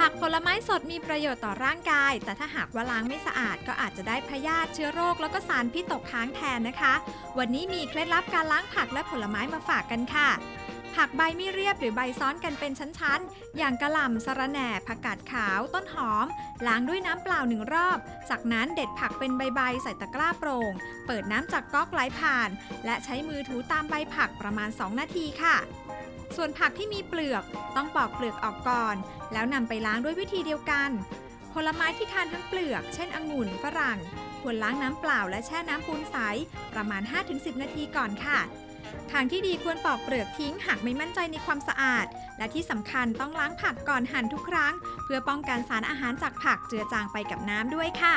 ผักผลไม้สดมีประโยชน์ต่อร่างกาย แต่ถ้าหากว่าล้างไม่สะอาดก็อาจจะได้พยาธิเชื้อโรคแล้วก็สารพิษตกค้างแทนนะคะ วันนี้มีเคล็ดลับการล้างผักและผลไม้มาฝากกันค่ะ ผักใบไม่เรียบหรือใบซ้อนกันเป็นชั้นๆ อย่างกระหล่ำสะระแหน่ผักกาดขาว ต้นหอม ล้างด้วยน้ำเปล่าหนึ่งรอบ จากนั้นเด็ดผักเป็นใบๆ ใส่ตะกร้าโปร่ง เปิดน้ำจากก๊อกไหลผ่าน และใช้มือถูตามใบผักประมาณ 2 นาทีค่ะ ส่วนผักที่มีเปลือกต้องปอกเปลือกออกก่อน แล้วนำไปล้างด้วยวิธีเดียวกัน ผลไม้ที่ทานทั้งเปลือก เช่นองุ่น ฝรั่ง ควรล้างน้ำเปล่าและแช่น้ำปูนใสประมาณ 5-10 นาทีก่อนค่ะ ทางที่ดีควรปอกเปลือกทิ้งหากไม่มั่นใจในความสะอาด และที่สำคัญต้องล้างผักก่อนหั่นทุกครั้ง เพื่อป้องกันสารอาหารจากผักเจือจางไปกับน้ำด้วยค่ะ